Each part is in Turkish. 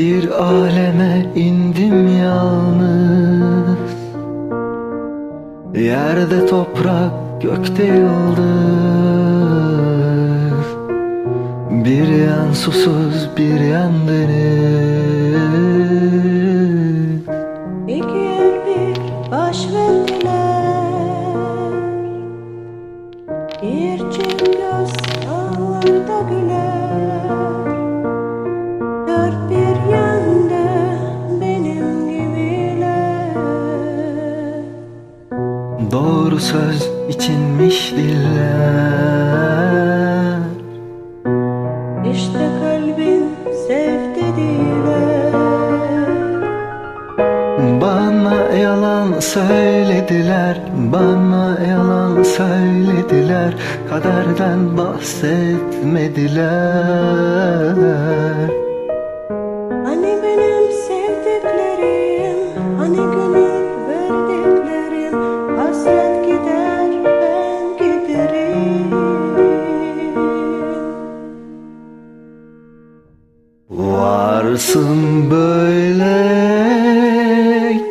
Bir aleme indim yalnız. Yerde toprak gökte yıldız. Bir yan susuz bir yan deniz. İki bir baş verdiler Dört bir yanda benim gibiler. Doğru söz içinmiş diller. İşte kalbim sev dediler. Bana yalan söylediler Bana yalan söylediler. Kaderden bahsetmediler Varsın böyle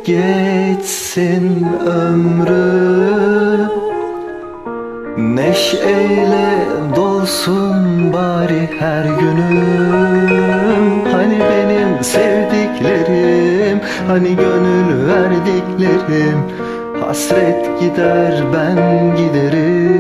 geçsin ömrüm Neşeyle dolsun bari her günüm. Hani benim sevdiklerim Hani gönül verdiklerim. Hasret gider ben giderim